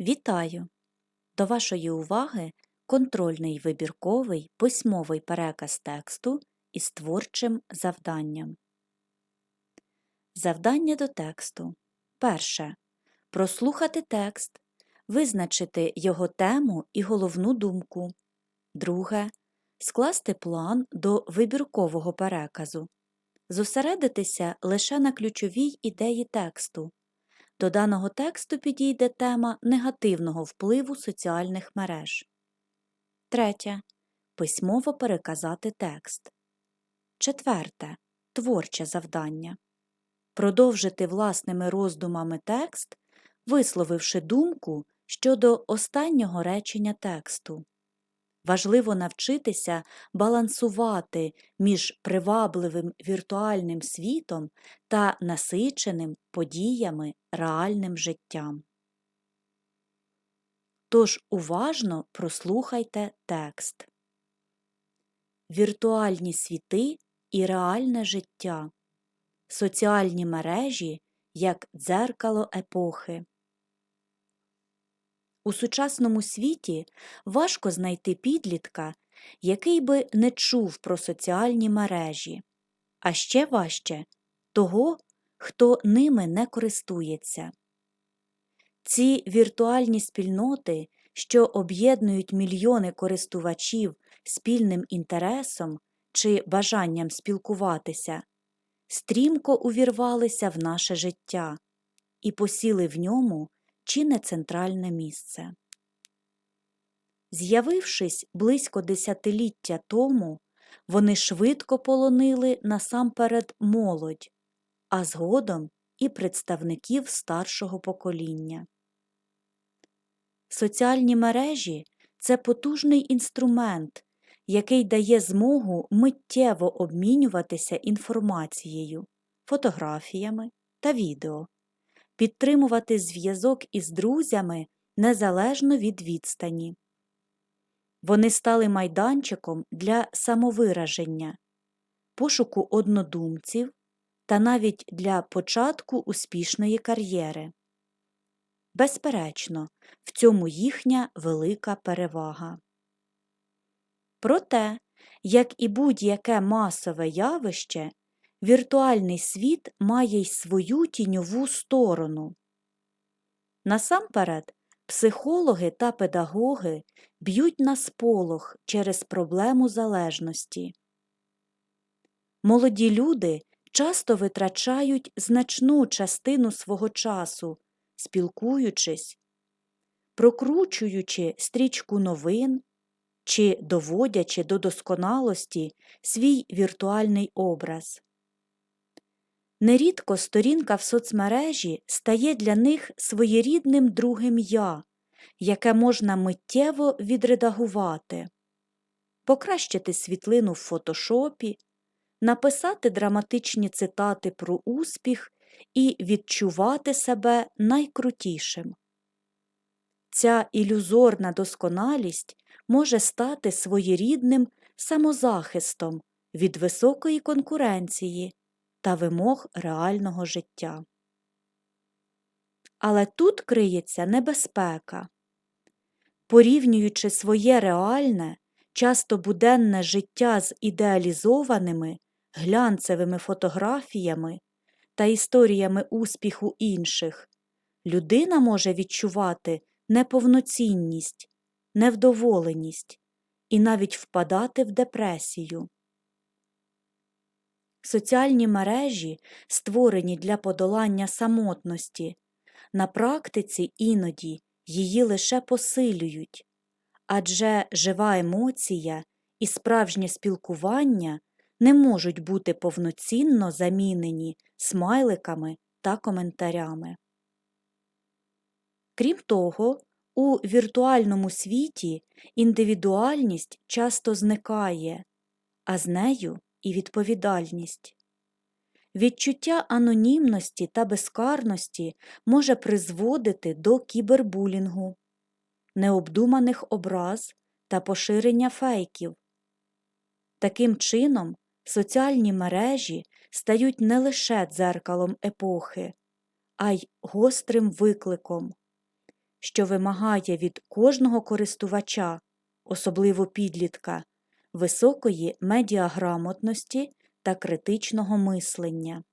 Вітаю! До вашої уваги контрольний вибірковий письмовий переказ тексту із творчим завданням. Завдання до тексту. Перше. Прослухати текст, визначити його тему і головну думку. Друге. Скласти план до вибіркового переказу. Зосередитися лише на ключовій ідеї тексту. До даного тексту підійде тема негативного впливу соціальних мереж. Третє. Письмово переказати текст. Четверте. Творче завдання. Продовжити власними роздумами текст, висловивши думку щодо останнього речення тексту. Важливо навчитися балансувати між привабливим віртуальним світом та насиченим подіями реальним життям. Тож уважно прослухайте текст. Віртуальні світи і реальне життя. Соціальні мережі як дзеркало епохи. У сучасному світі важко знайти підлітка, який би не чув про соціальні мережі, а ще важче того, хто ними не користується. Ці віртуальні спільноти, що об'єднують мільйони користувачів спільним інтересом чи бажанням спілкуватися, стрімко увірвалися в наше життя і посіли в ньому чи не центральне місце. З'явившись близько десятиліття тому, вони швидко полонили насамперед молодь, а згодом і представників старшого покоління. Соціальні мережі це потужний інструмент, який дає змогу миттєво обмінюватися інформацією, фотографіями та відео підтримувати зв'язок із друзями незалежно від відстані. Вони стали майданчиком для самовираження, пошуку однодумців та навіть для початку успішної кар'єри. Безперечно, в цьому їхня велика перевага. Проте, як і будь-яке масове явище, віртуальний світ має й свою тіньову сторону. Насамперед, психологи та педагоги б'ють на сполох через проблему залежності. Молоді люди часто витрачають значну частину свого часу, спілкуючись, прокручуючи стрічку новин чи доводячи до досконалості свій віртуальний образ. Нерідко сторінка в соцмережі стає для них своєрідним другим я, яке можна миттєво відредагувати, покращити світлину в фотошопі, написати драматичні цитати про успіх і відчувати себе найкрутішим. Ця ілюзорна досконалість може стати своєрідним самозахистом від високої конкуренції та вимог реального життя. Але тут криється небезпека. Порівнюючи своє реальне, часто буденне життя з ідеалізованими, глянцевими фотографіями та історіями успіху інших, людина може відчувати неповноцінність, невдоволеність і навіть впадати в депресію. Соціальні мережі, створені для подолання самотності, на практиці іноді її лише посилюють, адже жива емоція і справжнє спілкування не можуть бути повноцінно замінені смайликами та коментарями. Крім того, у віртуальному світі індивідуальність часто зникає, а з нею і відповідальність. Відчуття анонімності та безкарності може призводити до кібербулінгу, необдуманих образ та поширення фейків. Таким чином, соціальні мережі стають не лише дзеркалом епохи, а й гострим викликом. що вимагає від кожного користувача, особливо підлітка, високої медіаграмотності та критичного мислення.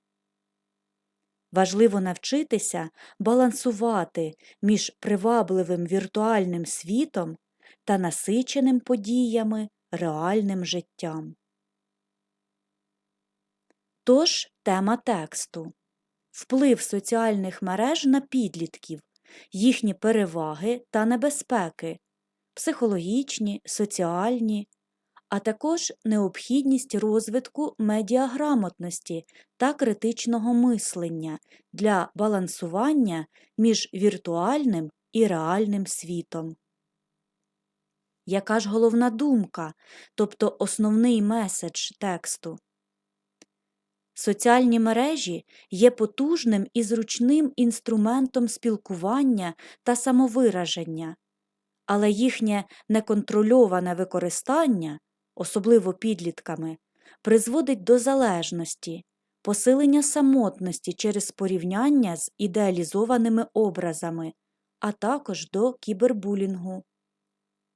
Важливо навчитися балансувати між привабливим віртуальним світом та насиченим подіями реальним життям. Тож тема тексту вплив соціальних мереж на підлітків, їхні переваги та небезпеки, психологічні, соціальні, а також необхідність розвитку медіаграмотності та критичного мислення для балансування між віртуальним і реальним світом. Яка ж головна думка, тобто основний меседж тексту? Соціальні мережі є потужним і зручним інструментом спілкування та самовираження, але їхнє неконтрольоване використання, особливо підлітками, призводить до залежності, посилення самотності через порівняння з ідеалізованими образами, а також до кібербулінгу.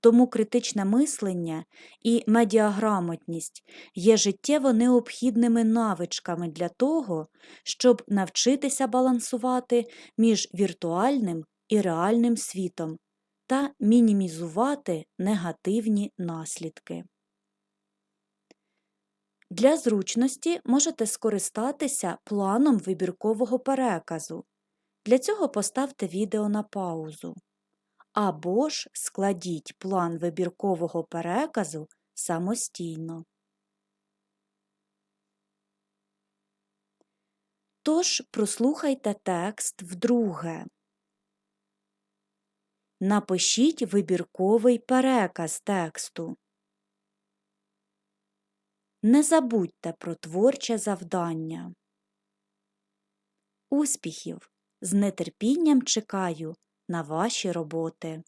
Тому критичне мислення і медіаграмотність є життєво необхідними навичками для того, щоб навчитися балансувати між віртуальним і реальним світом та мінімізувати негативні наслідки. Для зручності можете скористатися планом вибіркового переказу. Для цього поставте відео на паузу або ж складіть план вибіркового переказу самостійно. Тож прослухайте текст вдруге. Напишіть вибірковий переказ тексту. Не забудьте про творче завдання. Успіхів! З нетерпінням чекаю на ваші роботи.